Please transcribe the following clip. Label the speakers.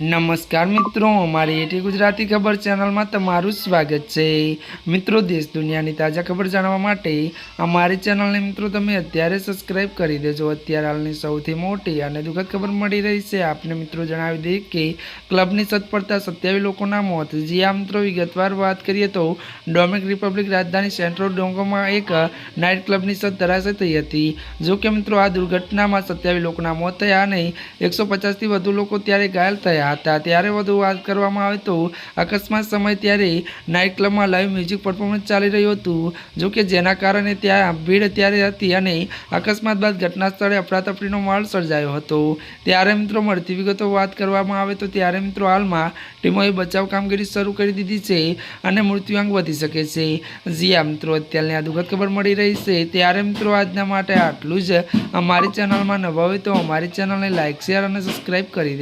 Speaker 1: નમસ્કાર મિત્રો, અમારી એટી ગુજરાતી ખબર ચેનલમાં તમારું સ્વાગત છે. મિત્રો, દેશ દુનિયાની તાજા ખબર જાણવા માટે અમારી ચેનલને મિત્રો તમે અત્યારે સબસ્ક્રાઇબ કરી દેજો. અત્યારે હાલની સૌથી મોટી અને દુઃખદ ખબર મળી રહી છે. આપને મિત્રો જણાવી દઈએ કે ક્લબની સત પડતા સત્યાવીસ લોકોના મોત. જી આ મિત્રો, વિગતવાર વાત કરીએ તો ડોમિક રિપબ્લિક રાજધાની સેન્ટ્રો ડોંગોમાં એક નાઇટ ક્લબની સત ધરાશય થઈ હતી. જો કે મિત્રો, આ દુર્ઘટનામાં સત્યાવીસ લોકોના મોત થયા અને એકસો પચાસથી વધુ લોકો ત્યારે ઘાયલ થયા. હતા. ત્યારે વધુ વાત કરવામાં આવે તો અકસ્માત સમય ત્યારે નાઇટ ક્લબમાં લાઈવ મ્યુઝિક પરફોર્મન્સ ચાલી રહ્યું હતું. જો કે જેના કારણે ત્યાં ભીડ ત્યારે હતી અને અકસ્માત બાદ ઘટના સ્થળે અફરાતફરીનો માહોલ સર્જાયો હતો. ત્યારે મિત્રો મળતી વિગતો વાત કરવામાં આવે તો ત્યારે મિત્રો હાલમાં ટીમોએ બચાવ કામગીરી શરૂ કરી દીધી છે અને મૃત્યુઆંક વધી શકે છે. જી આ મિત્રો, અત્યારની આ દુઃખદ ખબર મળી રહી છે. ત્યારે મિત્રો આજના માટે આટલું જ. અમારી ચેનલમાં નવા હોય તો અમારી ચેનલને લાઇક શેર અને સબસ્ક્રાઈબ કરી દે